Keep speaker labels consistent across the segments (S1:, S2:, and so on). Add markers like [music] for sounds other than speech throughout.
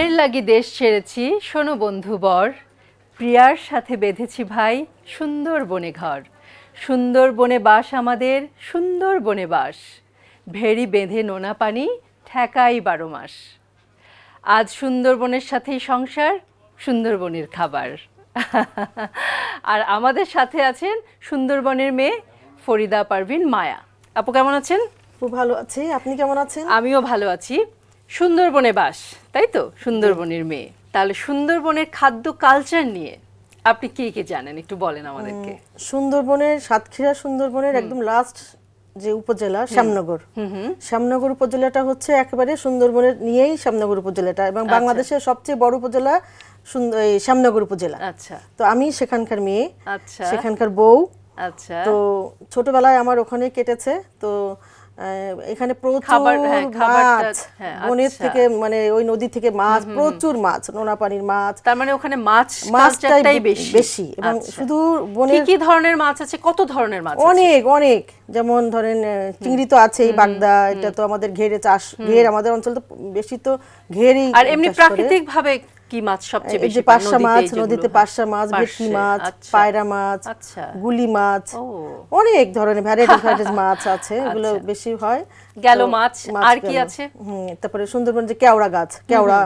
S1: প্রেমের লাগি দেশ ছেড়েছি শোনো বন্ধু বর। প্রিয়ার সাথে বেঁধেছি ভাই সুন্দর বনে ঘর। সুন্দর বনে বাস আমাদের সুন্দর বনে বাস। ভেড়ি বেঁধে নোনা পানি ঠেকাই বারো মাস। আজ সুন্দরবনের সাথেই সংসার সুন্দরবনের খাবার। আর আমাদের সাথে আছেন সুন্দরবনের মেয়ে ফরিদা পারভিন মায়া। আপু কেমন আছেন?
S2: খুব ভালো আছি আপনি কেমন আছেন?
S1: আমিও ভালো আছি। সুন্দরবনে বাস তাই তো? সুন্দরবনের মেয়ে। তাহলে সুন্দরবনের খাদ্য কালচার নিয়ে আপনি কি কি জানেন? একটু বলেন আমাদেরকে।
S2: সুন্দরবনের সাতক্ষীরা সুন্দরবনের একদম লাস্ট যে উপজেলা শ্যামনগর। শ্যামনগর উপজেলাটা হচ্ছে একেবারে সুন্দরবনের নিয়েই শ্যামনগর উপজেলাটা এবং বাংলাদেশের সবচেয়ে বড় উপজেলা শ্যামনগর উপজেলা।
S1: আচ্ছা।
S2: তো আমি সেখানকার মেয়ে
S1: আচ্ছা।
S2: সেখানকার বউ।
S1: আচ্ছা।
S2: তো ছোটবেলায় আমার ওখানে কেটেছে। তো এখানে প্রচুর
S1: হ্যাঁ, খাবারটা-
S2: মাছ।
S1: হ্যাঁ,
S2: বনের
S1: আচ্ছা।
S2: থেকে মানে ওই নদী থেকে মাছ প্রচুর মাছ নোনা পানির মাছ।
S1: তার মানে ওখানে মাছ
S2: মাছটাই
S1: বেশি।
S2: বেশি এবং
S1: আচ্ছা।
S2: শুধু বনে
S1: কি ধরনের মাছ আছে? কত ধরনের মাছ
S2: অনেক অনেক। যেমন ধরেন চিংড়ি তো আছেই বাগদা এটা তো আমাদের ঘেরে চাষ ঘের আমাদের অঞ্চল তো বেশি তো ঘেরই
S1: আর এমনি প্রাকৃতিক ভাবে কি মাছ সবচেয়ে বেশি?
S2: পার্শা মাছ নদীতে। পার্শা মাছ ভেটকি মাছ
S1: আচ্ছা।
S2: পায়রা মাছ
S1: আচ্ছা।
S2: গুলি মাছ অনেক ধরনের ভ্যারাইটি ভ্যারাইটিস মাছ আছে [laughs] এগুলো
S1: আচ্ছা।
S2: বেশি হয়।
S1: গেল মাছ আর কি আছে?
S2: তারপরে সুন্দরবন যে কেওড়া গাছ কেওড়া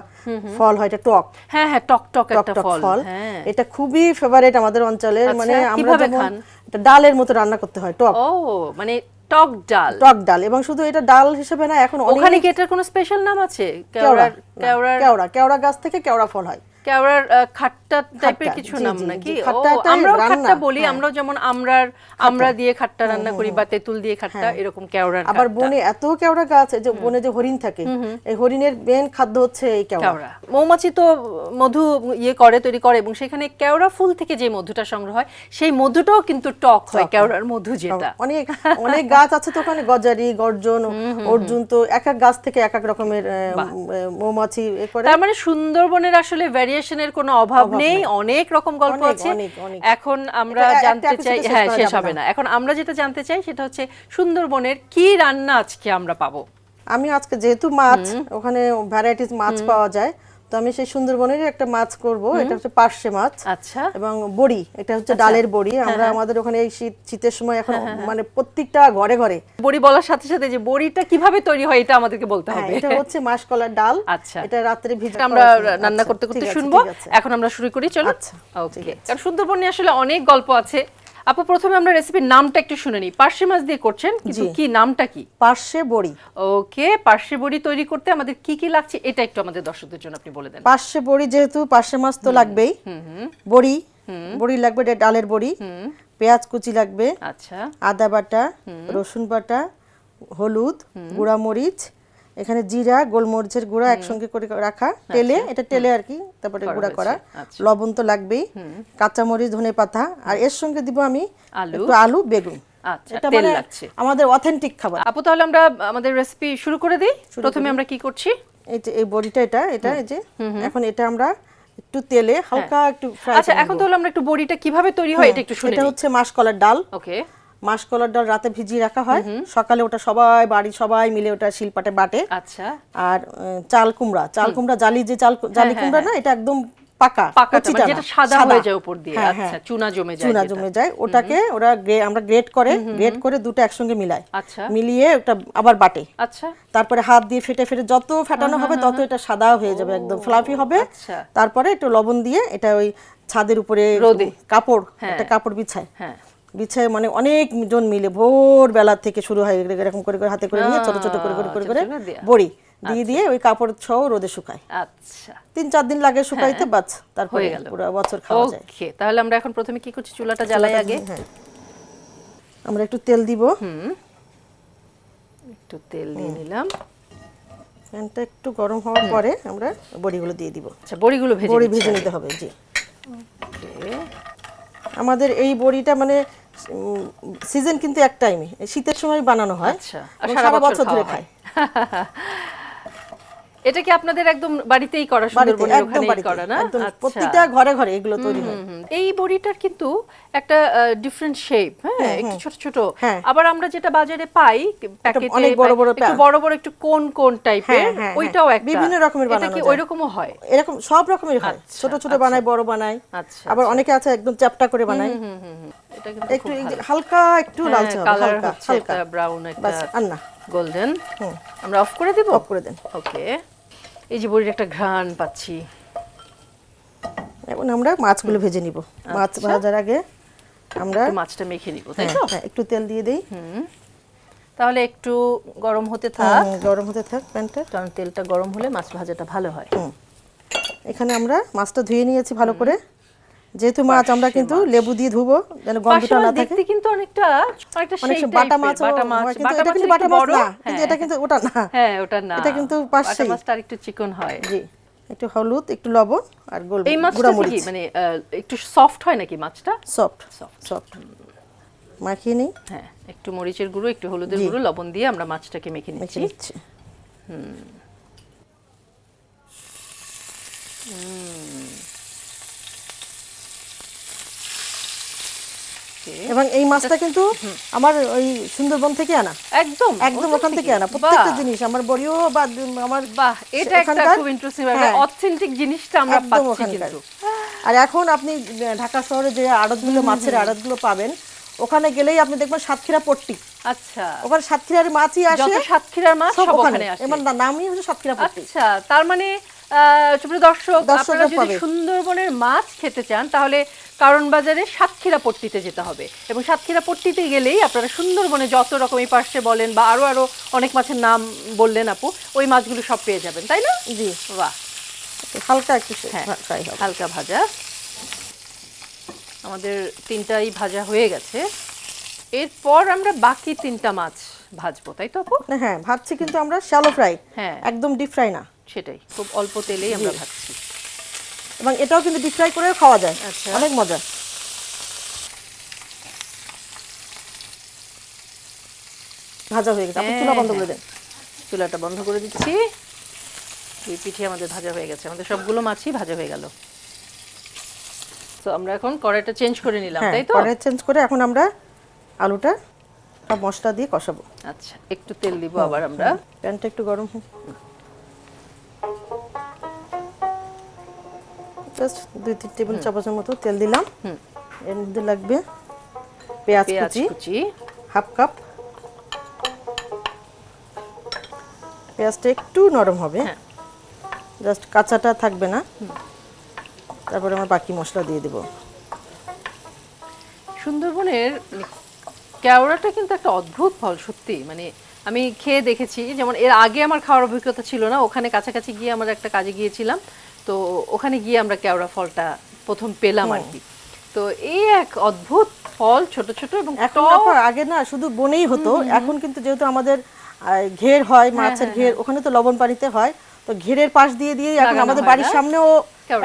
S2: ফল হয় এটা টক।
S1: হ্যাঁ হ্যাঁ টক টক
S2: টক
S1: একটা
S2: টক
S1: ফল হ্যাঁ।
S2: এটা খুবই ফেভারিট আমাদের অঞ্চলের মানে আমরা যেমন ডালের মতো রান্না করতে হয় টক।
S1: ও মানে টক ডাল।
S2: টক ডাল এবং শুধু এটা ডাল হিসেবে না এখন
S1: ওখানে কি এটার কোনো স্পেশাল নাম আছে?
S2: কেওড়া কেওড়া কেওড়া গাছ থেকে কেওড়া ফল হয়।
S1: কেওড়ার খাট্টা টাইপের কিছু নাম নাকি? আমরাও খাট্টা বলি
S2: হ্যাঁ।
S1: আমরাও যেমন আমরার আমরা দিয়ে খাট্টা রান্না করি বা তেঁতুল দিয়ে খাট্টা এরকম কেওড়ার
S2: আবার বনে এত কেওড়া গাছ যে বনে যে হরিণ থাকে এই হরিণের মেন খাদ্য হচ্ছে এই কেওড়া।
S1: মৌমাছি তো মধু ইয়ে করে তৈরি করে এবং সেখানে কেওড়া ফুল থেকে যে মধুটা সংগ্রহ হয় সেই মধুটাও কিন্তু টক হয় কেওড়ার মধু যেটা।
S2: অনেক অনেক গাছ আছে তো ওখানে গজারি গর্জন অর্জুন তো এক এক গাছ থেকে এক এক রকমের মৌমাছি
S1: তার মানে সুন্দরবনের আসলে ভ্যারিয়েশনের কোনো অভাব নেই অনেক রকম গল্প আছে। এখন আমরা জানতে চাই হ্যাঁ শেষ হবে
S2: না।
S1: না। এখন আমরা যেটা জানতে চাই সেটা হচ্ছে সুন্দরবনের কি রান্না আজকে আমরা পাবো?
S2: আমি আজকে যেহেতু মাছ ওখানে ভ্যারাইটিস মাছ পাওয়া যায় তো আমি সেই সুন্দরবনের একটা মাছ করব। এটা হচ্ছে পার্শে মাছ
S1: আচ্ছা।
S2: এবং বড়ি। এটা হচ্ছে ডালের বড়ি। আমরা আমাদের ওখানে এই শীত শীতের সময় এখন মানে প্রত্যেকটা ঘরে ঘরে।
S1: বড়ি বলার সাথে সাথে যে বড়িটা কীভাবে তৈরি হয় এটা আমাদেরকে বলতে
S2: হ্যাঁ,
S1: হবে।
S2: এটা হচ্ছে মাসকলার ডাল।
S1: আচ্ছা।
S2: এটা রাত্রে ভিজে
S1: আমরা রান্না
S2: আচ্ছা,
S1: করতে করতে শুনব। এখন আমরা শুরু করি চলো।
S2: আচ্ছা,
S1: ওকে কারণ সুন্দরবন আসলে অনেক গল্প আছে। আপু প্রথমে আমরা রেসিপির নামটা একটু শুনে নিই। পার্শে মাছ দিয়ে করছেন কিন্তু কি নামটা কি?
S2: পার্শে বড়ি।
S1: ওকে পার্শে বড়ি তৈরি করতে আমাদের কি কি লাগছে এটা একটু আমাদের দর্শকদের জন্য আপনি বলে দেন।
S2: পার্শে বড়ি যেহেতু পার্শে মাছ তো লাগবেই। বড়ি বড়ি লাগবে এটা ডালের বড়ি। পেঁয়াজ কুচি লাগবে।
S1: আচ্ছা।
S2: আদা বাটা রসুন বাটা হলুদ গুঁড়া মরিচ এখানে জিরা গোলমরিচের গুঁড়া একসঙ্গে করে রাখা। তেলে এটা তেলে আর কি তারপরে গুঁড়া করা।
S1: আচ্ছা।
S2: লবণ তো লাগবেই। কাঁচামরিচ ধনে পাতা আর এর সঙ্গে দিব আমি
S1: আলু।
S2: একটু আলু বেগুন।
S1: আচ্ছা
S2: মানে আমাদের অথেন্টিক খাবার।
S1: আপু তাহলে আমরা আমাদের রেসিপি শুরু করে দিই? প্রথমে আমরা কি করছি?
S2: এই যে এই বড়িটা এটা এটা এই যে এখন এটা আমরা একটু তেলে হালকা একটু
S1: আচ্ছা এখন তাহলে আমরা একটু বড়িটা কীভাবে তৈরি হয় এটা একটু শুনে
S2: এটা হচ্ছে মাসকলার ডাল।
S1: ওকে
S2: মাসকলার ডাল রাতে ভিজিয়ে রাখা হয়। সকালে ওটা সবাই বাড়ির সবাই মিলে ওটা শিলপাটে বাটে।
S1: আচ্ছা।
S2: আর চাল কুমড়া চাল কুমড়া জালি যে চাল জালি কুমড়া না এটা একদম পাকা
S1: মানে যেটা সাদা হয়ে যায় উপর দিয়ে।
S2: হ্যাঁ,
S1: আচ্ছা
S2: হ্যাঁ।
S1: চুনা জমে যায়
S2: চুনা জমে যায়। ওটাকে ওরা আমরা গ্রেট করে গ্রেট করে দুটো একসঙ্গে মিলায়
S1: আচ্ছা।
S2: মিলিয়ে ওটা আবার বাটে।
S1: আচ্ছা।
S2: তারপরে হাত দিয়ে ফেটে ফেটে যত ফেটানো হবে তত এটা সাদা হয়ে যাবে একদম ফ্লাফি হবে।
S1: আচ্ছা।
S2: তারপরে একটু লবণ দিয়ে এটা ওই ছাদের উপরে
S1: রোদে।
S2: কাপড়
S1: হ্যাঁ।
S2: একটা কাপড় বিছায়।
S1: হ্যাঁ।
S2: বিছায় মানে অনেক জন মিলে ভোর বেলা থেকে শুরু হয় এরকম করে করে হাতে করে নিয়ে ছোট ছোট করে করে করে করে
S1: ছোট ছোট দেয়া।
S2: বড়ি দিয়ে দিয়ে ওই কাপড় সহ রোদে শুকায়।
S1: আচ্ছা।
S2: তিন চার দিন লাগে শুকাইতে বাস তারপরে
S1: হয়ে গেল।
S2: পুরো বছর খাওয়া যায়।
S1: ওকে তাহলে আমরা এখন প্রথমে কি করছি? চুলাটা জ্বালাই আগে।
S2: হ্যাঁ। আমরা একটু তেল দিব।
S1: একটু তেল দিয়ে নিলাম।
S2: প্যানটা একটু গরম হওয়ার পরে আমরা বড়িগুলো দিয়ে দিব।
S1: আচ্ছা বড়িগুলো ভেজে
S2: বড়ি ভেজে নিতে হবে জি।
S1: Okay,
S2: আমাদের এই বড়িটা মানে সিজন কিন্তু এক টাইমে শীতের সময় বানানো হয়
S1: আচ্ছা। সারা বছর
S2: ধরে খায়। [laughs]
S1: এটা কি আপনাদের একদম বাড়িতেই করা
S2: একদম
S1: ওখানেই করা না? আচ্ছা।
S2: প্রত্যেকটা ঘরে ঘরে এগুলো তৈরি হয়।
S1: এই বড়িটার কিন্তু একটা ডিফারেন্ট শেপ হ্যাঁ? একটু ছোট ছোট।
S2: হ্যাঁ।
S1: আবার আমরা যেটা বাজারে পাই প্যাকেটে
S2: অনেক বড় বড়
S1: একটু বড় বড় একটু কোন কোন টাইপের
S2: হ্যাঁ, হ্যাঁ,
S1: ওইটাও
S2: হ্যাঁ।
S1: একটা।
S2: বিভিন্ন রকমের বানানো
S1: এটা
S2: বানানো
S1: কি
S2: যায়।
S1: ওইরকমও হয়?
S2: এরকম সব রকমের হয়।
S1: আচ্ছা,
S2: ছোট ছোট
S1: আচ্ছা।
S2: বানায় বড় বানায়
S1: আচ্ছা
S2: আবার অনেকে আছে একদম চ্যাপটা করে বানায়।
S1: হুম হুম হুম এটা কিন্তু
S2: একটু হালকা একটু লালচে হালকা হালকা।
S1: ব্রাউন একটা
S2: আর না
S1: গোল্ডেন
S2: হুম।
S1: আমরা অফ করে দিব?
S2: অফ করে দেন।
S1: ওকে এই যে বড়ির একটা ঘ্রাণ পাচ্ছি।
S2: এখন আমরা মাছগুলো ভেজে নিব। মাছ
S1: আচ্ছা।
S2: ভাজার আগে আমরা
S1: মাছটা মেখে নিব তাই
S2: হ্যাঁ,
S1: তো?
S2: হ্যাঁ, একটু তেল দিয়ে দিই।
S1: তাহলে একটু গরম হতে থাক।
S2: গরম হতে থাক প্যানটা।
S1: কারণ তেলটা গরম হলে মাছ ভাজাটা ভালো হয়।
S2: হুম এখানে আমরা মাছটা ধুয়ে নিয়েছি ভালো করে। যেহেতু মাছ আমরা কিন্তু লেবু দিয়ে ধুবো যেন গন্ধটা না থাকে।
S1: কিন্তু অনেকটা অনেকটা
S2: অনেক
S1: সেই
S2: সময় বাটা মাছ
S1: বাটা মাছ
S2: কিন্তু এটা কিন্তু বাটা
S1: একটু
S2: মাছ না কিন্তু
S1: হ্যাঁ।
S2: এটা কিন্তু ওটা না।
S1: হ্যাঁ ওটা না।
S2: এটা কিন্তু
S1: পাশে
S2: বাটা।
S1: মাছটা একটু চিকন হয়।
S2: জি একটু হলুদ একটু লবণ আর গোল
S1: এই মাছটা কি মানে একটু সফট হয় নাকি মাছটা?
S2: সফট
S1: সফট
S2: সফট মাখিয়ে নিই।
S1: হ্যাঁ একটু মরিচের গুঁড়ো একটু হলুদের গুঁড়ো লবণ দিয়ে আমরা মাছটাকে মেখে নিচ্ছি। Okay.
S2: এবং এই মাছটা কিন্তু আমার ওই সুন্দরবন থেকে আনা।
S1: একদম
S2: একদম ওখান থেকে আনা। প্রত্যেকটা জিনিস আমার বড়িও বা আমার
S1: বাহ এটা একটা খুব ইন্টারেস্টিং
S2: হ্যাঁ।
S1: অথেন্টিক জিনিসটা আমরা পাচ্ছি কিন্তু।
S2: আর এখন আপনি ঢাকা শহরে যে আড়তগুলো মাছের আড়তগুলো পাবেন ওখানে গেলেই আপনি দেখবেন সাতক্ষীরা পট্টি।
S1: আচ্ছা।
S2: ওখানে সাতক্ষীরার মাছই আসে।
S1: যত সাতক্ষীরার মাছ
S2: সব ওখানে।
S1: আসে।
S2: এবার না- নামই হচ্ছে সাতক্ষীরা পট্টি।
S1: আচ্ছা তার মানে সুপ্রিয় দর্শক আপনারা যদি সুন্দরবনের মাছ খেতে চান তাহলে কারণ বাজারে সাতক্ষীরা পট্টিতে যেতে হবে। এবং সাতক্ষীরা পট্টিতে গেলেই আপনারা সুন্দরবনে যত রকম এই পাশে বলেন বা আরও আরও অনেক মাছের নাম বললেন আপু ওই মাছগুলো সব পেয়ে যাবেন তাই না?
S2: জি।
S1: বাহ।
S2: হালকা একটু
S1: হ্যাঁ হালকা ভাজা। আমাদের তিনটাই ভাজা হয়ে গেছে। এরপর আমরা বাকি তিনটা মাছ ভাজবো তাই তো আপু?
S2: হ্যাঁ ভাবছি কিন্তু আমরা শ্যালো ফ্রাই
S1: হ্যাঁ।
S2: একদম ডিপ ফ্রাই না।
S1: সেটাই খুব অল্প তেলেই আমরা ভাজছি।
S2: এবং এটাও কিন্তু ডিপ ফ্রাই করেও খাওয়া যায়।
S1: আচ্ছা।
S2: অনেক মজা। ভাজা হয়ে গেছে। আপনি
S1: হ্যাঁ,
S2: চুলা বন্ধ করে
S1: হ্যাঁ।
S2: দেন।
S1: চুলাটা বন্ধ করে দিচ্ছি। দুই পিঠে আমাদের ভাজা হয়ে গেছে। আমাদের সবগুলো মাছই ভাজা হয়ে গেল। তো আমরা এখন কড়াইটা চেঞ্জ করে নিলাম
S2: হ্যাঁ
S1: তাই তো?
S2: কড়াই চেঞ্জ করে এখন আমরা আলুটা সব মশলা দিয়ে কষাবো।
S1: আচ্ছা একটু তেল দিব আবার আমরা।
S2: প্যানটা একটু গরম হোক। জাস্ট দুই তিন টেবিল চামচের মতো তেল দিলাম। এর মধ্যে লাগবে পেঁয়াজ কুচি। Half cup. পেঁয়াজটা একটু নরম হবে।
S1: হ্যাঁ।
S2: জাস্ট কাঁচাটা থাকবে না। তারপরে আমরা বাকি মশলা দিয়ে দেবো।
S1: সুন্দরবনের কেওড়াটা কিন্তু একটা অদ্ভুত ফল সত্যি। মানে আমি খেয়ে দেখেছি যেমন এর আগে আমার খাওয়ার অভিজ্ঞতা ছিল না। ওখানে কাছাকাছি গিয়ে আমরা একটা কাজে গিয়েছিলাম। তো ওখানে গিয়ে আমরা কেওড়া ফলটা প্রথম পেলাম আর কি। তো এই এক অদ্ভুত ফল ছোট ছোট এবং
S2: এখন আগে না শুধু বনেই হতো। এখন কিন্তু যেহেতু আমাদের ঘের হয়
S1: হ্যাঁ,
S2: মাছের ঘের ওখানে তো লবণ পানিতে হয়। তো ঘেরের পাশ দিয়ে দিয়ে এখন আমাদের বাড়ির সামনেও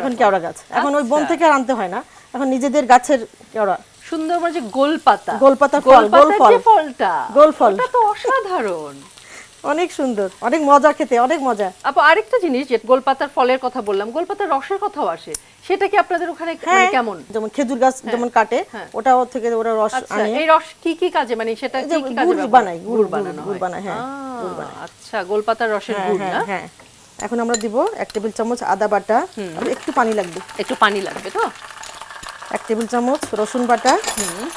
S2: এখন কেওড়া গাছ। এখন ওই বন
S1: আচ্ছা।
S2: থেকে আর আনতে হয় না। এখন নিজেদের গাছের কেওড়া।
S1: সুন্দরবন যে গোলপাতা।
S2: গোলপাতা ফল, গোল ফল।
S1: ফলটা।
S2: গোল ফল।
S1: তো অসাধারণ।
S2: অনেক সুন্দর অনেক মজা খেতে অনেক মজা।
S1: আপু আরেকটা জিনিস যে গোলপাতার ফলের কথা বললাম গোলপাতার রসের কথাও আসে। সেটা কি আপনাদের ওখানে মানে
S2: হ্যাঁ
S1: কেমন?
S2: যেমন খেজুর গাছ যেমন কাটে
S1: হ্যাঁ।
S2: ওটাও থেকে ওরা রস
S1: আচ্ছা
S2: আনে।
S1: এই রস কি কি কাজে? মানে সেটা কি কি কাজে
S2: গুড়? বানায়, গুড়,
S1: বানানো
S2: গুড় বানায়, হ্যাঁ, গুড় বানায়।
S1: আচ্ছা গোলপাতার রসের
S2: হ্যাঁ
S1: গুড়
S2: হ্যাঁ
S1: না?
S2: হ্যাঁ। এখন আমরা দিব এক টেবিল চামচ আদা বাটা একটু পানি লাগবে।
S1: একটু পানি লাগবে তো?
S2: এক টেবিল চামচ রসুন বাটা।
S1: হুম।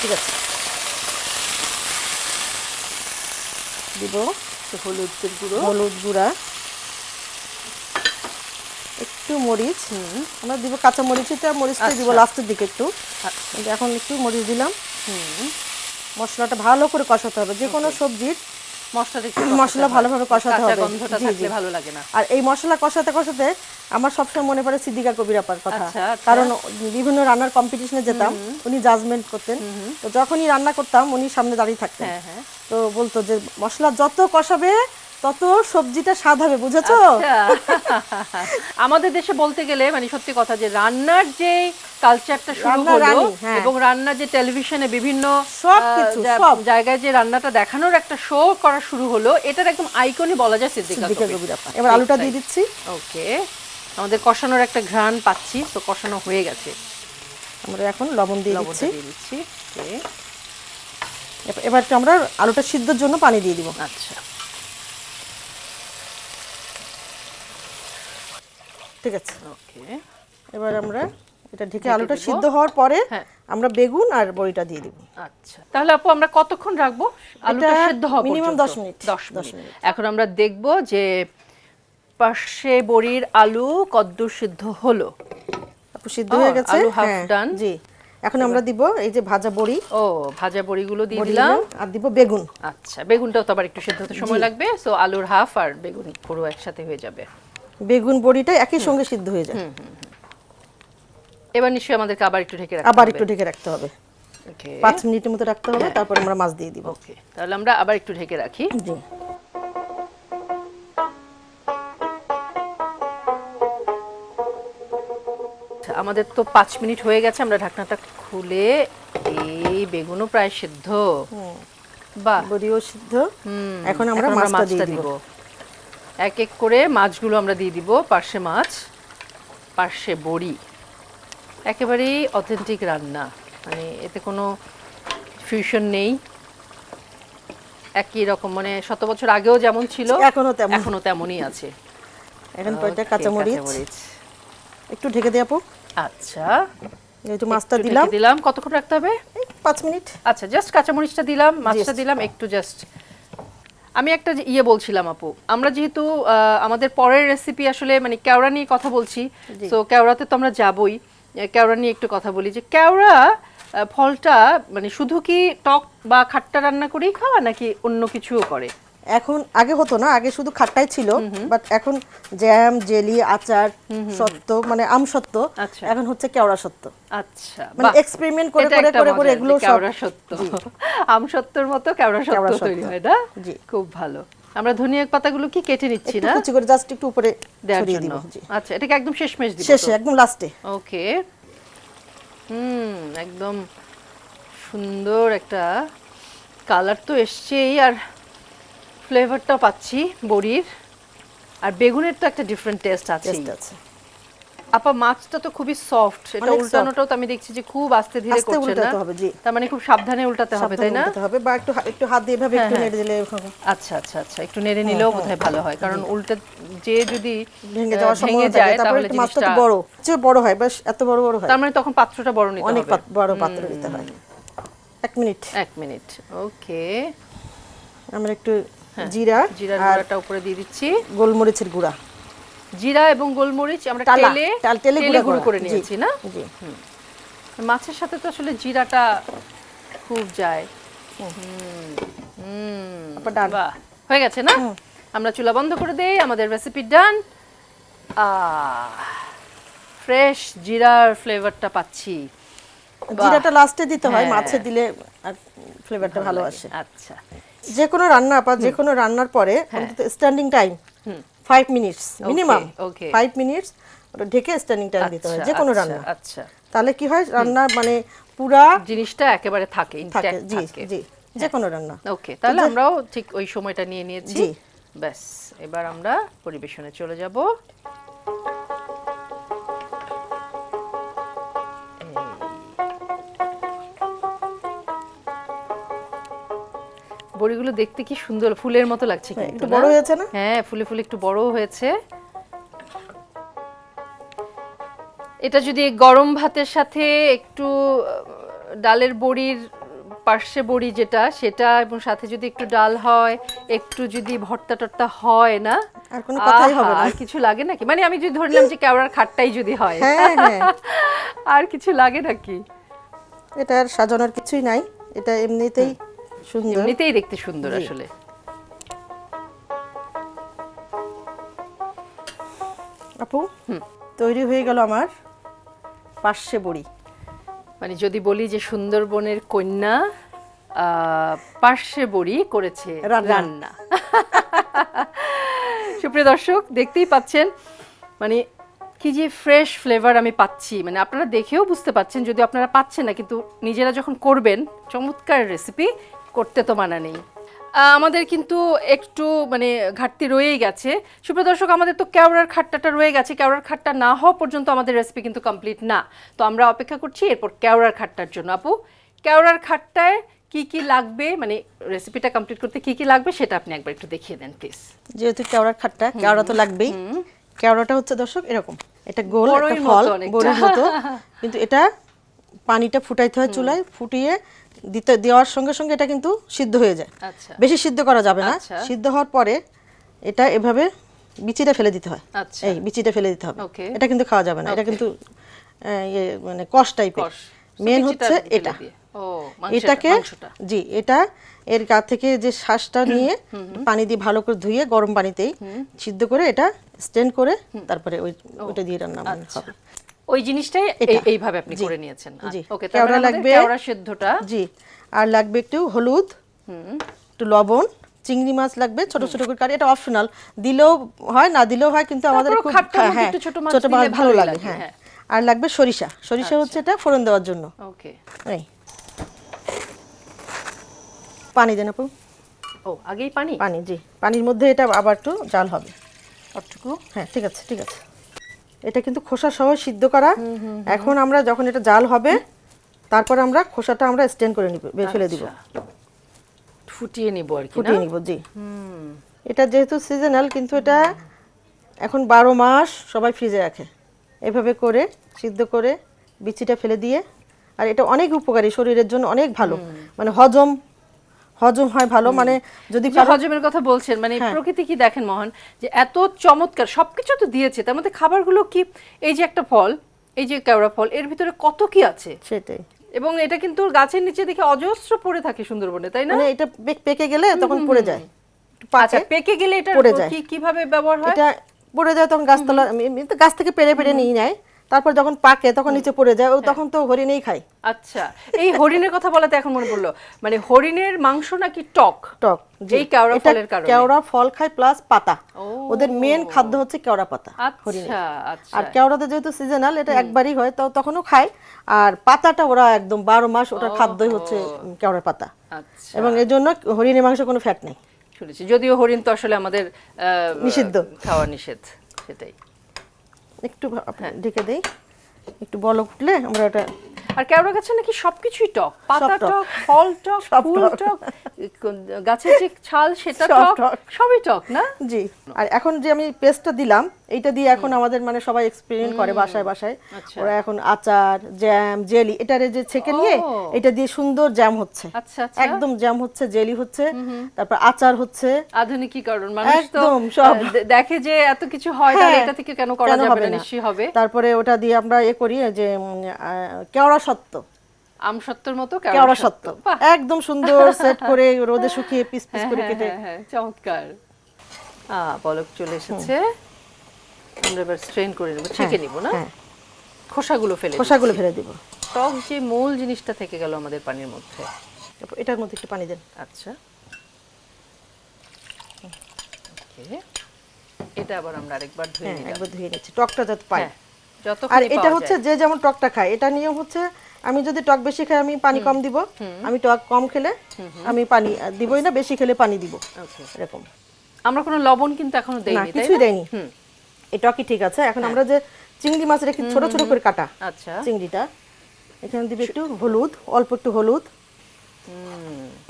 S2: ঠিক আছে। দিব
S1: তো হলুদের গুঁড়ো।
S2: হলুদ গুঁড়া। একটু মরিচ আমরা দিব কাঁচা মরিচটা মরিচটা দিব
S1: আচ্ছা।
S2: লাস্টের দিকে একটু।
S1: আচ্ছা,
S2: এখন একটু মরিচ দিলাম
S1: হুম
S2: মশলাটা ভালো করে কষাতে হবে। যে কোনো সবজির
S1: মশলাটা
S2: মশলা। ভালোভাবে কষাতে হবে।
S1: গন্ধটা থাকলে ভালো লাগে না।
S2: আর এই মশলা কষাতে কষাতে আমার সবসময় মনে পড়ে সিদ্দিকা কবির আপার কথা।
S1: আচ্ছা, আচ্ছা।
S2: কারণ বিভিন্ন রান্নার কম্পিটিশনে যেতাম উনি জাজমেন্ট করতেন। তো যখনই রান্না করতাম উনি সামনে দাঁড়িয়ে থাকতেন।
S1: হ্যাঁ হ্যাঁ।
S2: তো বলতো যে মশলা যত কষাবে তত সবজিটা স্বাদ হবে বুঝেছ?
S1: আচ্ছা। [laughs] আমাদের দেশে বলতে গেলে মানে সত্যি কথা যে রান্নার যে কালচারটা শুরু হলো
S2: হ্যাঁ।
S1: এবং রান্না যে টেলিভিশনে বিভিন্ন
S2: সবকিছু,
S1: আহ, জা-
S2: সব।
S1: জায়গায় যে রান্নাটা দেখানোর একটা শো করা শুরু হলো এটার একদম আইকনই বলা যায় সিদ্দিকা কবির।
S2: এবার আলুটা দিয়ে দিচ্ছি।
S1: ওকে আমাদের কষানোর একটা ঘ্রাণ পাচ্ছি তো কষানো হয়ে গেছে।
S2: আমরা এখন লবণ দিয়ে দিচ্ছি।
S1: দিচ্ছি
S2: এবার- আমরা আলুটা সিদ্ধর জন্য পানি দিয়ে দিব।
S1: আচ্ছা।
S2: ঠিক আছে।
S1: ওকে।
S2: এবার আমরা এটা ঢেকে আলুটা সিদ্ধ হওয়ার পরে
S1: হ্যাঁ।
S2: আমরা বেগুন আর বড়িটা দিয়ে দিব।
S1: আচ্ছা। তাহলে আপু আমরা কতক্ষণ রাখব? আলুটা সেদ্ধ হওয়া পর্যন্ত?
S2: 10 মিনিট।
S1: 10
S2: 10
S1: মিনিট। এখন আমরা দেখব যে পাশে বড়ির আলু কদ্দূর সিদ্ধ হলো।
S2: আপু সিদ্ধ হয়ে গেছে?
S1: আলু half
S2: হ্যাঁ,
S1: done।
S2: জি। এখন আমরা দিব এই যে ভাজা বড়ি।
S1: ও ভাজা বড়িগুলো দিয়ে
S2: দিলাম। আর দিব বেগুন।
S1: আচ্ছা বেগুনটাও তো আবার একটু সিদ্ধ হতে সময় লাগবে। সো আলুর হাফ আর বেগুন পুরো একসাথে হয়ে যাবে।
S2: বেগুন বড়িটা একই সঙ্গে সিদ্ধ হয়ে যায়।
S1: এবার নিশ্চয়ই আমাদেরকে আবার একটু ঢেকে রাখতে
S2: আবার একটু ঢেকে রাখতে হবে।
S1: ওকে
S2: পাঁচ মিনিটের মতো রাখতে হবে তারপর আমরা মাছ দিয়ে দিব।
S1: ওকে তাহলে আমরা আবার একটু ঢেকে রাখি।
S2: জি।
S1: আচ্ছা, আমাদের তো পাঁচ মিনিট হয়ে গেছে আমরা ঢাকনাটা খুলে এই বেগুনও প্রায় সিদ্ধ।
S2: বড়িও সিদ্ধ। এখন আমরা মাছটা দিব।
S1: এক এক করে মাছগুলো আমরা দিয়ে দিব পার্শে মাছ পার্শে বড়ি। একেবারেই অথেন্টিক রান্না। মানে এতে কোনো ফিউশন নেই। একই রকম মানে শত বছর আগেও যেমন ছিল
S2: এখনও তেমন।
S1: এখনও তেমনই আছে।
S2: এখন কয়টা কাঁচামরিচ।
S1: কাঁচামরিচ।
S2: একটু ঢেকে দিয়ে আপু।
S1: আচ্ছা।
S2: যেহেতু মাছটা দিলাম।
S1: দিলাম। কতক্ষণ রাখতে হবে?
S2: পাঁচ মিনিট।
S1: আচ্ছা জাস্ট কাঁচামরিচটা দিলাম মাছটা দিলাম একটু জাস্ট আমি একটা ইয়ে বলছিলাম আপু। আমরা যেহেতু আমাদের পরের রেসিপি আসলে মানে কেওড়া নিয়ে কথা বলছি তো কেওড়াতে তো আমরা যাবই। কেওড়া নিয়ে একটু কথা বলি। যে কেওড়া ফলটা মানে শুধু কি টক বা খাট্টা রান্না করেই খাওয়া নাকি অন্য কিছুও করে?
S2: এখন আগে হতো না আগে শুধু খাট্টাই ছিল বাট এখন জ্যাম জেলি আচার সত্য মানে আম সত্য
S1: আচ্ছা।
S2: এখন হচ্ছে কেওড়া সত্য।
S1: আচ্ছা
S2: মানে এক্সপেরিমেন্ট করে করে করে করে এগুলো
S1: কেওড়া সত্য। আম সত্যর মতো কেওড়া সত্য তৈরি হয় না?
S2: জি।
S1: খুব ভালো। আমরা ধনিয়া পাতাগুলো কি কেটে নিচ্ছি না?
S2: কুচি করে জাস্ট একটু উপরে
S1: দেওয়ার
S2: ছড়িয়ে দিব
S1: আচ্ছা এটাকে একদম শেষমেশ দিব
S2: শেষে একদম লাস্টে
S1: ওকে। হুম একদম সুন্দর একটা কালার তো এসছেই আর ফ্লেভারটাও পাচ্ছি বড়ির আর বেগুনের তো একটা ডিফারেন্ট টেস্ট আছে
S2: আছে।
S1: আপা মাছটা তো খুবই সফট এটা উল্টানোটাও তো আমি দেখছি যে খুব আস্তে ধীরে করছে
S2: উল্টাতে
S1: না
S2: হবে, জি।
S1: তার মানে খুব সাবধানে উল্টাতে হবে তাই না?
S2: উল্টাতে হবে বা একটু একটু হাত দিয়ে এভাবে একটু
S1: হ্যাঁ,
S2: নেড়ে দিলে হবে।
S1: আচ্ছা আচ্ছা আচ্ছা একটু নেড়ে নিলেও বোধহয় ভালো হয় কারণ উল্টে যে যদি
S2: ভেঙে যাওয়ার
S1: ভেঙে
S2: সম্ভাবনা
S1: যায় তাহলে
S2: মাছটা একটু বড় যে বড় হয় বেশ এত বড় বড় হয়।
S1: তার মানে তখন পাত্রটা বড় নিতে হবে।
S2: পাত- বড় পাত্র দিতে হয়। এক মিনিট।
S1: এক মিনিট ওকে।
S2: আমরা একটু জিরা
S1: জিরার
S2: আর
S1: গুঁড়াটা উপরে দিয়ে দিচ্ছি।
S2: গোলমরিচের গুঁড়া।
S1: জিরা এবং গোলমরিচ আমরা তেলে
S2: তেলে
S1: তেলে
S2: গুঁড়ো করে।
S1: নিয়েছি না?
S2: জি।
S1: মাছের সাথে তো আসলে জিরাটা খুব যায়।
S2: ডান।
S1: বাহ হয়ে গেছে না? আমরা চুলা বন্ধ করে দেই আমাদের রেসিপি ডান ফ্রেশ জিরার ফ্লেভারটা পাচ্ছি।
S2: জিরাটা লাস্টে দিতে হয়
S1: হ্যাঁ।
S2: মাছে দিলে আর ফ্লেভারটা ভালো আসে।
S1: আচ্ছা।
S2: যে কোনো রান্না আপা যে কোনো রান্নার পরে অন্তত standing time five minutes minimum. Five minutes ওটা ঢেকে স্ট্যান্ডিং টাইম দিতে হয়
S1: আচ্ছা,
S2: যে কোনো
S1: আচ্ছা,
S2: রান্না।
S1: আচ্ছা।
S2: তাহলে কি হয় রান্না মানে পুরা
S1: জিনিসটা একেবারে থাকে
S2: থাকে জি জি যে কোনো রান্না।
S1: ওকে তাহলে আমরাও ঠিক ওই সময়টা নিয়ে নিয়েছি।
S2: জি।
S1: ব্যাস এবার আমরা পরিবেশনে চলে যাব। বড়িগুলো দেখতে কি সুন্দর ফুলের মতো লাগছে
S2: হ্যাঁ, একটু বড় হয়েছে না?
S1: হ্যাঁ ফুলে ফুলে একটু বড় হয়েছে। এটা যদি গরম ভাতের সাথে একটু ডালের বড়ির পার্শ্বে বড়ি যেটা সেটা এবং সাথে যদি একটু ডাল হয় একটু যদি ভর্তা টর্তা হয় না
S2: আর কোনো কথাই হবে না।
S1: আর কিছু লাগে নাকি? মানে আমি যদি ধরলাম যে কেওড়ার খাটটাই যদি হয়
S2: হ্যাঁ হ্যাঁ। [laughs]
S1: আর কিছু লাগে নাকি?
S2: এটা আর সাজানোর কিছুই নাই। এটা এমনিতেই সুন্দর
S1: এমনিতেই দেখতে সুন্দর আসলে।
S2: আপু তৈরি হয়ে গেল আমার পার্শ্বে বড়ি।
S1: মানে যদি বলি যে সুন্দরবনের কন্যা পার্শ্বে বড়ি করেছে
S2: রান্না।
S1: রান্না। সুপ্রিয় দর্শক দেখতেই পাচ্ছেন মানে কি যে ফ্রেশ ফ্লেভার আমি পাচ্ছি। মানে আপনারা দেখেও বুঝতে পাচ্ছেন যদি আপনারা পাচ্ছেন না কিন্তু নিজেরা যখন করবেন চমৎকার রেসিপি করতে তো মানা নেই। আমাদের কিন্তু একটু মানে ঘাটতি রয়েই গেছে। সুপ্রিয় দর্শক আমাদের তো কেওড়ার খাট্টাটা রয়ে গেছে। কেওড়ার খাট্টা না হওয়া পর্যন্ত আমাদের রেসিপি কিন্তু কমপ্লিট না। তো আমরা অপেক্ষা করছি এরপর কেওড়ার খাট্টার জন্য। আপু কেওড়ার খাট্টায় কি কি লাগবে? মানে রেসিপিটা কমপ্লিট করতে কি কি লাগবে সেটা আপনি একবার একটু দেখিয়ে দেন প্লিজ
S2: যেহেতু কেওড়ার খাট্টা কেওড়া তো লাগবেই। কেওড়াটা হচ্ছে দর্শক এরকম। এটা গোল একটা ফল। বড়ির মতো। [laughs] কিন্তু এটা পানিটা ফুটাইতে হয় চুলায় ফুটিয়ে দিতে দেওয়ার সঙ্গে সঙ্গে এটা কিন্তু সিদ্ধ হয়ে যায়।
S1: আচ্ছা।
S2: বেশি সিদ্ধ করা যাবে না।
S1: আচ্ছা।
S2: সিদ্ধ হওয়ার পরে এটা এভাবে বিচিটা ফেলে দিতে হয়।
S1: আচ্ছা।
S2: এই বিচিটা ফেলে দিতে হবে। এটা কিন্তু খাওয়া যাবে না। এটা কিন্তু ইয়ে মানে কষ টাইপের মেন হচ্ছে এটা। এটাকে জি এটা এর গা থেকে যে শ্বাসটা নিয়ে পানি দিয়ে ভালো করে ধুয়ে গরম পানিতেই সিদ্ধ করে এটা স্টেন করে তারপরে ওই ওটা দিয়ে রান্না বান্না। হবে
S1: ওই জিনিসটাই এইভাবে আপনি করে নিয়েছেন। ওকে
S2: কেওড়া
S1: লাগবে। কেওড়া সেদ্ধটা।
S2: জি। আর লাগবে একটু হলুদ একটু লবণ চিংড়ি মাছ লাগবে ছোট ছোট করে কাটি। এটা অপশনাল। দিলেও হয় না দিলেও হয় কিন্তু আমাদের খুব হ্যাঁ
S1: ছোট মাছ
S2: ছোট মাছ
S1: দিলে
S2: ভালো লাগে হ্যাঁ।
S1: হ্যাঁ।
S2: আর লাগবে সরিষা। সরিষা হচ্ছে এটা ফোড়ন দেওয়ার জন্য।
S1: ওকে।
S2: এই। পানি দেন আপু।
S1: ও আগেই পানি?
S2: পানি জি। পানির মধ্যে এটা আবার একটু জাল হবে।
S1: কতটুকু
S2: হ্যাঁ ঠিক আছে ঠিক আছে। এটা কিন্তু খোসা সহ সিদ্ধ করা। এখন আমরা যখন এটা জাল হবে তারপরে আমরা খোসাটা আমরা স্টেন করে নিব ফেলে দিব।
S1: আচ্ছা। ফুটিয়ে নিব আর কি
S2: ফুটিয়ে নিব জি। এটা যেহেতু সিজনাল কিন্তু এটা এখন বারো মাস সবাই ফ্রিজে রাখে। এভাবে করে সিদ্ধ করে বিচিটা ফেলে দিয়ে। আর এটা অনেক উপকারী শরীরের জন্য অনেক ভালো। মানে হজম হজম হয় ভালো মানে যদি
S1: হজমের কথা বলছেন মানে
S2: হ্যাঁ।
S1: প্রকৃতি কি দেখেন মোহন? যে এত চমৎকার সবকিছু তো দিয়েছে তার মধ্যে খাবারগুলো কি? এই যে একটা ফল এই যে কেওড়া ফল এর ভিতরে কত কি আছে?
S2: সেটাই।
S1: এবং এটা কিন্তু গাছের নিচে দেখে অজস্র পড়ে থাকে সুন্দরবনে তাই না?
S2: মানে এটা পেকে গেলে তখন পড়ে যায়।
S1: আচ্ছা পেকে গেলে এটা
S2: পড়ে যায়।
S1: কি কীভাবে ব্যবহার হয়?
S2: এটা পড়ে যায় তখন গাছতলা গাছ থেকে পেরে পেরে নিয়ে নেয়। তারপর যখন পাকে তখন নিচে পড়ে যায় ও তখন তো হরিণেই খায়।
S1: আচ্ছা এই হরিণের কথা বলাতে এখন মনে পড়ল। মানে হরিণের মাংস নাকি টক?
S2: টক।
S1: এই কেওড়া ফলের কারণে।
S2: কেওড়া ফল খায় প্লাস পাতা। ওদের মেন খাদ্য হচ্ছে কেওড়া পাতা।
S1: আচ্ছা আচ্ছা।
S2: আর কেওড়াতে যেহেতু সিজনাল এটা একবারই হয় তো তখনও খায়। আর পাতাটা ওরা একদম বারো মাস ওটার খাদ্যই হচ্ছে কেওড়ার পাতা।
S1: আচ্ছা।
S2: এবং এর জন্য হরিণের মাংসে কোনো ফ্যাট নেই।
S1: শুনেছি। যদিও হরিণ তো আসলে আমাদের
S2: নিষিদ্ধ।
S1: খাওয়া নিষেধ সেটাই।
S2: একটু ভা- ঢেকে দেই একটু বলক উঠলে আমরা ওটা
S1: আর কেওড়া গাছে নাকি সবকিছুই টক পাতা
S2: টক।
S1: ফল টক ফুল
S2: টক।
S1: গাছের যে ছাল সেটা টক। সবই টক না
S2: জি আর এখন যে আমি পেস্টটা দিলাম এইটা দিয়ে এখন আমাদের মানে সবাই এক্সপেরিমেন্ট করে বাসায় বাসায়।
S1: আচ্ছা।
S2: ওরা এখন আচার জ্যাম জেলি এটারে যে ছেঁকে নিয়ে এটা দিয়ে সুন্দর জ্যাম হচ্ছে।
S1: আচ্ছা আচ্ছা।
S2: একদম জ্যাম হচ্ছে জেলি হচ্ছে তারপর আচার হচ্ছে।
S1: আধুনিকীকরণ মানুষ তো
S2: একদম সব।
S1: দেখে যে এত কিছু হয় তাহলে
S2: হ্যাঁ,
S1: এটা থেকে কেন করা যাবে না? নিশ্চয়ই হবে।
S2: তারপরে ওটা দিয়ে আমরা এ করি যে কেওড়া সত্ত্ব।
S1: আম সত্তর মতো
S2: কেওড়া সত্ত্ব। একদম সুন্দর সেট করে রোদে শুকিয়ে পিস পিস
S1: হ্যাঁ,
S2: করে
S1: হ্যাঁ,
S2: কেটে।
S1: চমৎকার। আহ, পলক চলে এসেছে। আমরা এবার স্ট্রেন করে নেব ছেঁকে নিব না?
S2: হ্যাঁ।
S1: খোসাগুলো ফেলে
S2: খোসাগুলো ফেলে দিব।
S1: টক যে মূল জিনিসটা থেকে গেল আমাদের পানির মধ্যে।
S2: এটার মধ্যে একটু পানি দেন।
S1: আচ্ছা। এটা আবার আমরা আরেকবার ধুয়ে
S2: হ্যাঁ একবার ধুয়ে নিচ্ছি। টকটা যাতে পাই।
S1: হ্যাঁ, যত
S2: আর এটা হচ্ছে যে যেমন টকটা খায় এটা নিয়ম হচ্ছে আমি যদি টক বেশি খাই আমি পানি কম দিব। আমি টক কম খেলে আমি পানি দিবই না বেশি খেলে পানি দিব। এরকম।
S1: আমরা কোনো লবণ কিন্তু
S2: এখনও
S1: দেইনি তাই
S2: কিছুই
S1: না?
S2: দেয়নি
S1: হুম,
S2: এই টকই ঠিক আছে। এখন আমরা যে চিংড়ি মাছ রেখে ছোট ছোট করে কাটা
S1: আচ্ছা।
S2: চিংড়িটা এখানে দিবে একটু হলুদ অল্প একটু হলুদ।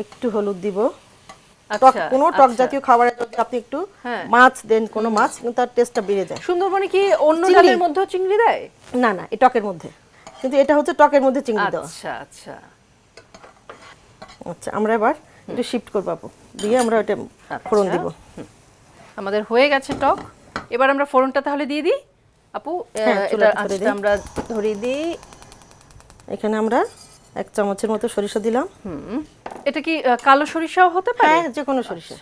S2: একটু হলুদ দিব।
S1: আচ্ছা
S2: কোনো টক
S1: আচ্ছা।
S2: জাতীয় খাবারে যদি আপনি একটু
S1: হ্যাঁ।
S2: মাছ দেন কোনো মাছ কিন্তু তার টেস্টটা বেড়ে যায়।
S1: সুন্দরবনে কি অন্য। ডালের মধ্যেও চিংড়ি দেয়?
S2: না না এই টকের মধ্যে। কিন্তু এটা হচ্ছে টকের মধ্যে চিংড়ি দেওয়া।
S1: আচ্ছা আচ্ছা।
S2: আচ্ছা আমরা এবার একটু শিফট করব আপু। দিয়ে আমরা ওটা ফোড়ন দিব।
S1: আমাদের হয়ে গেছে টক। এবার আমরা ফোড়নটা তাহলে দিয়ে দিই। আপু
S2: হ্যাঁ,
S1: এটা আঁচটা আমরা ধরিয়ে দিই।
S2: এখানে আমরা এক চামচের মতো সরিষা দিলাম।
S1: হুম এটা কি কালো সরিষাও হতে পারে?
S2: হ্যাঁ যে কোনো সরিষা।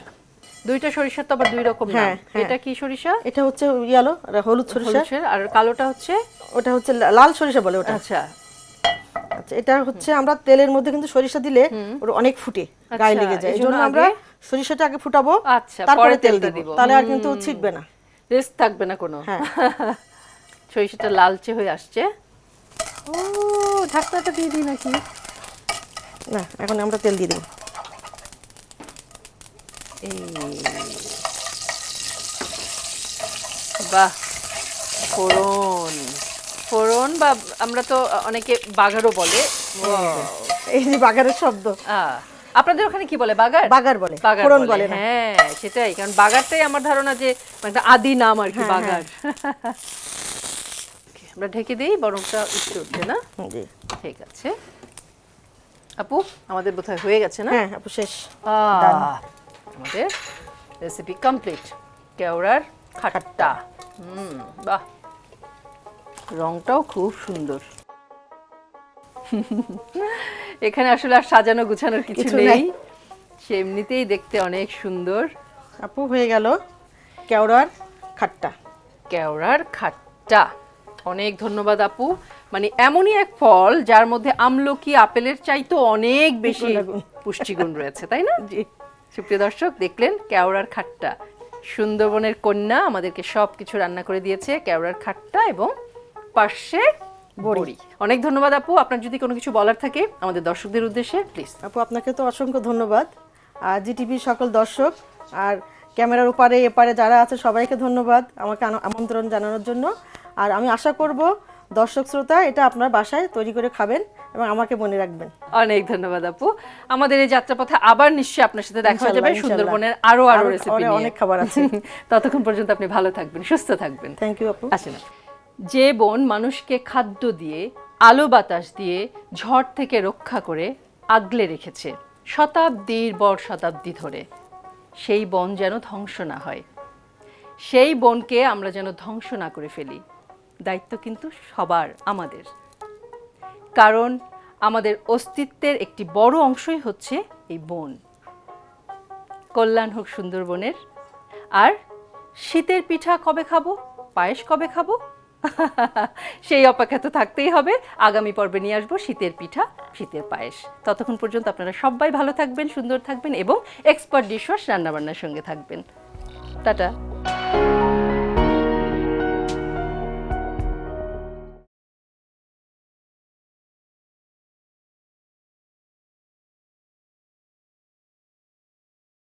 S1: দুইটা সরিষার তো আবার দুই রকম
S2: হ্যাঁ, হ্যাঁ।
S1: এটা কি সরিষা?
S2: এটা হচ্ছে ইয়ালো হলুদ সরিষা।
S1: আর কালোটা হচ্ছে?
S2: ওটা হচ্ছে লাল সরিষা বলে ওটা।
S1: আচ্ছা।
S2: আচ্ছা এটা হচ্ছে আমরা তেলের মধ্যে কিন্তু সরিষা দিলে ওটা অনেক ফুটে গায়ে
S1: আচ্ছা,
S2: লেগে যায়। এই
S1: এজন্য
S2: জন্য আমরা সরিষাটা আগে ফুটাবো
S1: আচ্ছা,
S2: তারপরে তেল দিব। তাহলে আর কিন্তু ছিটবে না।
S1: রেস্ট থাকবে না কোনো।
S2: হ্যাঁ। [laughs]
S1: সরিষাটা লালচে হয়ে আসছে। ও ঢাকনাটা দিয়ে দিই নাকি?
S2: না এখন আমরা তেল দিয়ে দেবো
S1: এই। বাহ ফোড়ন। ফোড়ন বা আমরা তো অনেকে বাগারও বলে।
S2: এই যে বাগারের শব্দ।
S1: আহ, আপনাদের ওখানে কি বলে বাগার?
S2: বাগার বলে
S1: বাগার
S2: ফোড়ন
S1: বলে হ্যাঁ সেটাই কারণ বাগারটাই আমার ধারণা যে একটা আদি নাম আর কি
S2: হ্যাঁ,
S1: বাগার। আমরা ঢেকে দিই বরংটা উঠতে উঠছে না।
S2: জি
S1: ঠিক আছে। আপু আমাদের বোধহয় হয়ে গেছে না?
S2: হ্যাঁ আপু শেষ।
S1: আহ, আমাদের রেসিপি কমপ্লিট কেওড়ার খাট্টা। হুম বাহ। রংটাও খুব সুন্দর। [laughs] এখানে আসলে আর সাজানো গুছানোর কিছু নেই। সে এমনিতেই দেখতে অনেক সুন্দর।
S2: আপু হয়ে গেল কেওড়ার খাট্টা।
S1: কেওড়ার খাট্টা। অনেক ধন্যবাদ আপু। মানে এমনই এক ফল যার মধ্যে আমলকি আপেলের চাইতে অনেক বেশি পুষ্টিগুণ রয়েছে তাই না?
S2: জি।
S1: সুপ্রিয় দর্শক দেখলেন কেওড়ার খাট্টা। সুন্দরবনের কন্যা আমাদেরকে সব কিছু রান্না করে দিয়েছে কেওড়ার খাট্টা এবং পার্শ্বে বড়ি। অনেক ধন্যবাদ আপু। আপনার যদি কোনো কিছু বলার থাকে আমাদের দর্শকদের উদ্দেশ্যে প্লিজ
S2: আপু আপনাকে তো অসংখ্য ধন্যবাদ। আর জিটিভির সকল দর্শক আর ক্যামেরার ওপারে এপারে যারা আছে সবাইকে ধন্যবাদ আমাকে আমন্ত্রণ জানানোর জন্য। আর আমি আশা করব দর্শক শ্রোতা এটা আপনার বাসায় তৈরি করে খাবেন এবং আমাকে মনে রাখবেন।
S1: অনেক ধন্যবাদ আপু। আমাদের এই যাত্রাপথে আবার নিশ্চয়ই আপনার সাথে দেখা হয়ে যাবে। সুন্দরবনের আরও আরও
S2: আরো-
S1: রেসিপি
S2: অনেক খাবার আছে। [laughs]
S1: ততক্ষণ পর্যন্ত আপনি ভালো থাকবেন সুস্থ থাকবেন।
S2: থ্যাংক ইউ আপু।
S1: আসে না যে বন মানুষকে খাদ্য দিয়ে, আলো বাতাস দিয়ে, ঝড় থেকে রক্ষা করে আগলে রেখেছে, শতাব্দীর বর শতাব্দী ধরে। সেই বন যেন ধ্বংস না হয়। সেই বনকে আমরা যেন ধ্বংস না করে ফেলি। দায়িত্ব কিন্তু সবার, আমাদের। কারণ আমাদের অস্তিত্বের একটি বড় অংশই হচ্ছে এই বন। কল্যাণ হোক সুন্দরবনের। আর শীতের পিঠা কবে খাব? পায়েস কবে খাব? [laughs] সেই অপেক্ষা তো থাকতেই হবে। আগামী পর্বে নিয়ে আসব শীতের পিঠা, শীতের পায়েস। ততক্ষণ পর্যন্ত আপনারা সবাই ভালো থাকবেন, সুন্দর থাকবেন এবং এক্সপার্ট ডিশওয়াশ রান্নাবান্নার সঙ্গে থাকবেন। টাটা।